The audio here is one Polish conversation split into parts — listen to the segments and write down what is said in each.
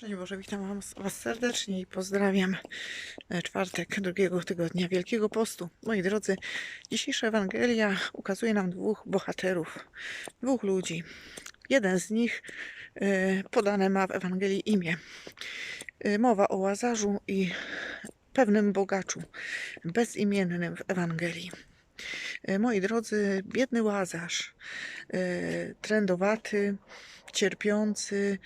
Szczęść Boże, witam Was, was serdecznie i pozdrawiam. E, Czwartek drugiego tygodnia Wielkiego Postu. Moi drodzy, dzisiejsza Ewangelia ukazuje nam dwóch bohaterów, dwóch ludzi. Jeden z nich e, podane ma w Ewangelii imię. E, Mowa o Łazarzu i pewnym bogaczu, bezimiennym w Ewangelii. E, Moi drodzy, biedny Łazarz, e, trędowaty, cierpiący,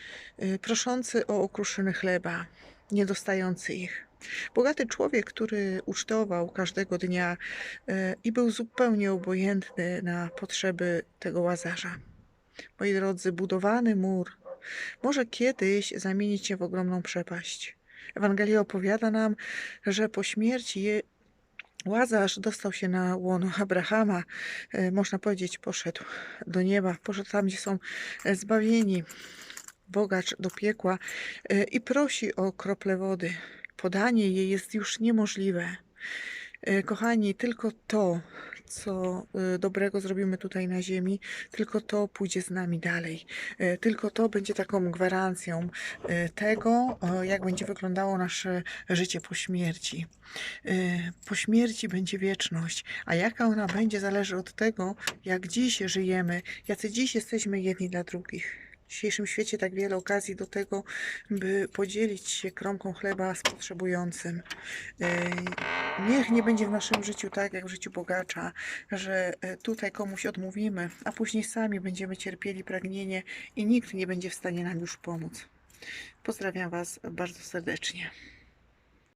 y, proszący o okruszyny chleba, niedostający ich. Bogaty człowiek, który ucztował każdego dnia i był zupełnie obojętny na potrzeby tego łazarza. Moi drodzy, budowany mur może kiedyś zamienić się w ogromną przepaść. Ewangelia opowiada nam, że po śmierci Łazarz dostał się na łono Abrahama, e, można powiedzieć, poszedł do nieba, poszedł tam, gdzie są e, zbawieni. Bogacz do piekła e, i prosi o krople wody. Podanie jej jest już niemożliwe. E, Kochani, tylko to, co e, dobrego zrobimy tutaj na ziemi, tylko to pójdzie z nami dalej. E, Tylko to będzie taką gwarancją tego, jak będzie wyglądało nasze życie po śmierci. Po śmierci będzie wieczność, a jaka ona będzie, zależy od tego, jak dziś żyjemy, jacy dziś jesteśmy jedni dla drugich. W dzisiejszym świecie tak wiele okazji do tego, by podzielić się kromką chleba z potrzebującym. E, Niech nie będzie w naszym życiu tak, jak w życiu bogacza, że e, tutaj komuś odmówimy, a później sami będziemy cierpieli pragnienie i nikt nie będzie w stanie nam już pomóc. Pozdrawiam Was bardzo serdecznie.